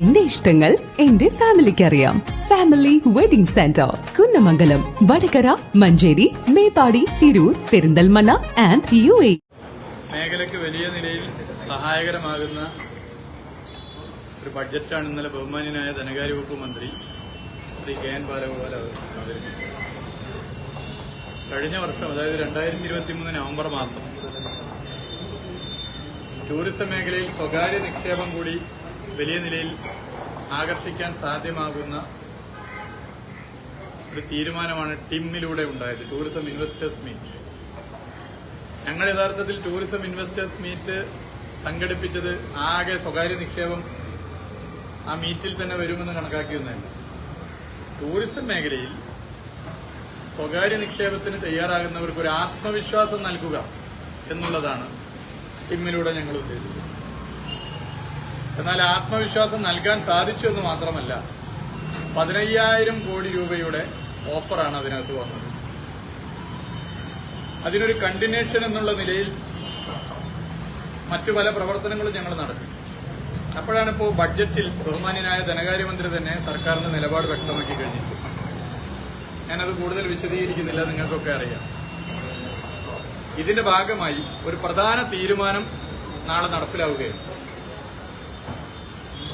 എന്റെ ഇഷ്ടങ്ങൾ എന്റെ ഫാമിലിക്ക് അറിയാം family wedding centre Kunnamangalam Vadakara Manjeri Meppadi Tirur Perinthalmanna and U A മേഖലയ്ക്ക് വലിയ നിലയിൽ സഹായകരമാകുന്ന ഒരു ബഡ്ജറ്റാണ് ഇന്നലെ ബഹുമാന്യനായ ധനകാര്യ വകുപ്പ് മന്ത്രി ശ്രീ കെ എൻ ബാലഗോപാൽ കഴിഞ്ഞ വർഷം അതായത് രണ്ടായിരത്തി ഇരുപത്തി മൂന്ന് നവംബർ മാസം ടൂറിസം മേഖലയിൽ സ്വകാര്യ നിക്ഷേപം കൂടി വലിയ നിലയിൽ ആകർഷിക്കാൻ സാധ്യമാകുന്ന ഒരു തീരുമാനമാണ് ടിമ്മിലൂടെ ഉണ്ടായത് ടൂറിസം ഇൻവെസ്റ്റേഴ്സ് മീറ്റ് ഞങ്ങൾ യഥാർത്ഥത്തിൽ ടൂറിസം ഇൻവെസ്റ്റേഴ്സ് മീറ്റ് സംഘടിപ്പിച്ചത് ആകെ സ്വകാര്യ നിക്ഷേപം ആ മീറ്റിൽ തന്നെ വരുമെന്ന് കണക്കാക്കിയൊന്നല്ല ടൂറിസം മേഖലയിൽ സ്വകാര്യ നിക്ഷേപത്തിന് തയ്യാറാകുന്നവർക്ക് ഒരു ആത്മവിശ്വാസം നൽകുക എന്നുള്ളതാണ് ടിമ്മിലൂടെ ഞങ്ങൾ ഉദ്ദേശിച്ചത്. എന്നാൽ ആത്മവിശ്വാസം നൽകാൻ സാധിച്ചു എന്ന് മാത്രമല്ല പതിനയ്യായിരം കോടി രൂപയുടെ ഓഫറാണ് അതിനകത്ത് വന്നത്. അതിനൊരു കണ്ടിന്യൂഷൻ എന്നുള്ള നിലയിൽ മറ്റു പല പ്രവർത്തനങ്ങളും ഞങ്ങൾ നടത്തി. അപ്പോഴാണ് ഇപ്പോൾ ബഡ്ജറ്റിൽ ബഹുമാന്യനായ ധനകാര്യമന്ത്രി തന്നെ സർക്കാരിന്റെ നിലപാട് വ്യക്തമാക്കി കഴിഞ്ഞിട്ടുണ്ട് ഞാനത് കൂടുതൽ വിശദീകരിക്കുന്നില്ല നിങ്ങൾക്കൊക്കെ അറിയാം. ഇതിന്റെ ഭാഗമായി ഒരു പ്രധാന തീരുമാനം നാളെ നടപ്പിലാവുകയാണ്.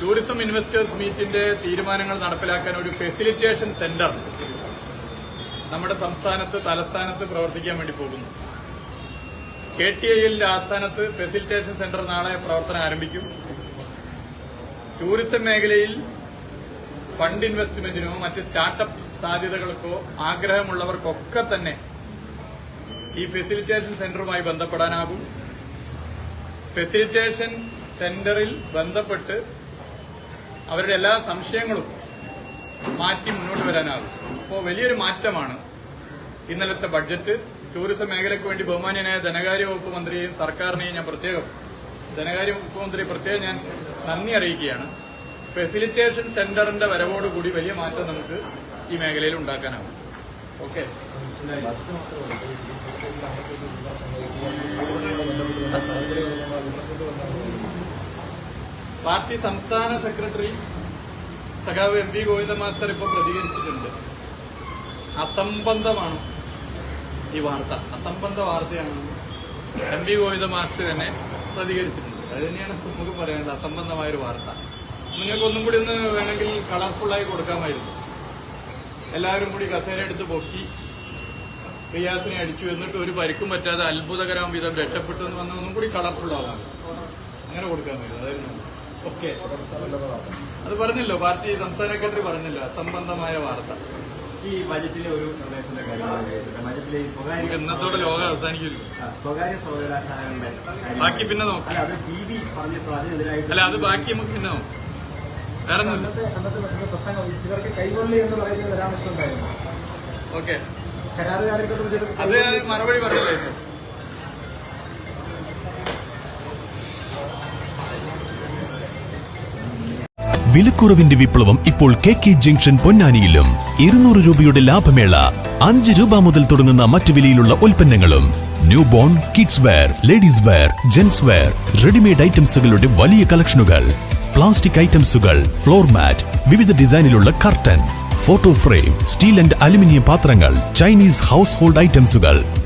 ടൂറിസം ഇൻവെസ്റ്റേഴ്സ് മീറ്റിന്റെ തീരുമാനങ്ങൾ നടപ്പിലാക്കാൻ ഒരു ഫെസിലിറ്റേഷൻ സെന്റർ നമ്മുടെ സംസ്ഥാനത്ത് തലസ്ഥാനത്ത് പ്രവർത്തിക്കാൻ വേണ്ടി പോകുന്നു. കെ ടി ഐ എല്ലിന്റെ ആസ്ഥാനത്ത് ഫെസിലിറ്റേഷൻ സെന്റർ നാളെ പ്രവർത്തനം ആരംഭിക്കും. ടൂറിസം മേഖലയിൽ ഫണ്ട് ഇൻവെസ്റ്റ്മെന്റിനോ മറ്റ് സ്റ്റാർട്ടപ്പ് സാധ്യതകൾക്കോ ആഗ്രഹമുള്ളവർക്കൊക്കെ തന്നെ ഈ ഫെസിലിറ്റേഷൻ സെന്ററുമായി ബന്ധപ്പെടാനാകും. ഫെസിലിറ്റേഷൻ സെന്ററിൽ ബന്ധപ്പെട്ട് അവരുടെ എല്ലാ സംശയങ്ങളും മാറ്റി മുന്നോട്ട് വരാനാകും. അപ്പോൾ വലിയൊരു മാറ്റമാണ് ഇന്നലത്തെ ബഡ്ജറ്റ്. ടൂറിസം മേഖലയ്ക്ക് വേണ്ടി ബഹുമാന്യനായ ധനകാര്യ വകുപ്പ് മന്ത്രിയെയും സർക്കാരിനെയും ഞാൻ പ്രത്യേകം ധനകാര്യ വകുപ്പ് മന്ത്രി പ്രത്യേകം ഞാൻ നന്ദി അറിയിക്കുകയാണ്. ഫെസിലിറ്റേഷൻ സെന്ററിന്റെ വരവോടുകൂടി വലിയ മാറ്റം നമുക്ക് ഈ മേഖലയിൽ ഉണ്ടാക്കാനാകും. ഓക്കെ? പാർട്ടി സംസ്ഥാന സെക്രട്ടറി സഖാവ് എം വി ഗോവിന്ദ മാസ്റ്റർ ഇപ്പോൾ പ്രതികരിച്ചിട്ടുണ്ട്. അസംബന്ധമാണ് ഈ വാർത്ത. അസംബന്ധ വാർത്തയാണ് എം വി ഗോവിന്ദ മാസ്റ്റർ തന്നെ പ്രതികരിച്ചിട്ടുണ്ട്. അത് തന്നെയാണ് നമുക്ക് പറയേണ്ടത് അസംബന്ധമായ ഒരു വാർത്ത. നിങ്ങൾക്ക് ഒന്നും കൂടി ഒന്ന് വേണമെങ്കിൽ കളർഫുള്ളായി കൊടുക്കാമായിരുന്നു. എല്ലാവരും കൂടി കസേര എടുത്ത് പൊക്കി റിയാസിനെ അടിച്ചു എന്നിട്ട് ഒരു പരിക്കും പറ്റാതെ അത്ഭുതകരം വിധം രക്ഷപ്പെട്ടു എന്ന് വന്ന ഒന്നും കൂടി കളർഫുൾ ആവാം അങ്ങനെ കൊടുക്കാമായിരുന്നു. അതായിരുന്നു ഓക്കെ. അത് പറഞ്ഞല്ലോ പാർട്ടി സംസ്ഥാന സെക്രട്ടറി പറഞ്ഞല്ലോ അസംബന്ധമായ വാർത്ത. ഈ ബജറ്റിലെ ഒരു കാര്യമാണ് ബജറ്റിലെ ഇന്നത്തോടെ ലോകം അവസാനിക്കില്ല. സ്വകാര്യ സർവകലാശാലകളുടെ. ബാക്കി പിന്നെ നോക്കാം. അല്ല, അത് ടി വി പറഞ്ഞപ്പോൾ അതിനെതിരായിട്ട് അല്ല അത് ബാക്കി നമുക്ക് പിന്നെ നോക്കാം. വേറെ പ്രസംഗം ചിലർക്ക് കൈകൊള്ളി എന്ന് പറയുന്ന പരാമർശം ഉണ്ടായിരുന്നു ഓക്കെ. കരാറുകാരെ അത് മറുപടി പറഞ്ഞില്ലായിരുന്നു. വിലക്കുറവിന്റെ വിപ്ലവം ഇപ്പോൾ കെ കെ ജംഗ്ഷൻ പൊന്നാനിയിലും. ഇരുന്നൂറ് രൂപയുടെ ലാഭമേള അഞ്ച് രൂപ മുതൽ തുടങ്ങുന്ന മറ്റു വിലയിലുള്ള ഉൽപ്പന്നങ്ങളും. New born kids wear ladies wear gents wear readymade ഐറ്റംസുകളുടെ വലിയ കളക്ഷനുകൾ. പ്ലാസ്റ്റിക് ഐറ്റംസുകൾ ഫ്ലോർ മാറ്റ് വിവിധ ഡിസൈനിലുള്ള curtain photo frame steel and aluminium പാത്രങ്ങൾ ചൈനീസ് ഹൗസ് ഹോൾഡ് ഐറ്റംസുകൾ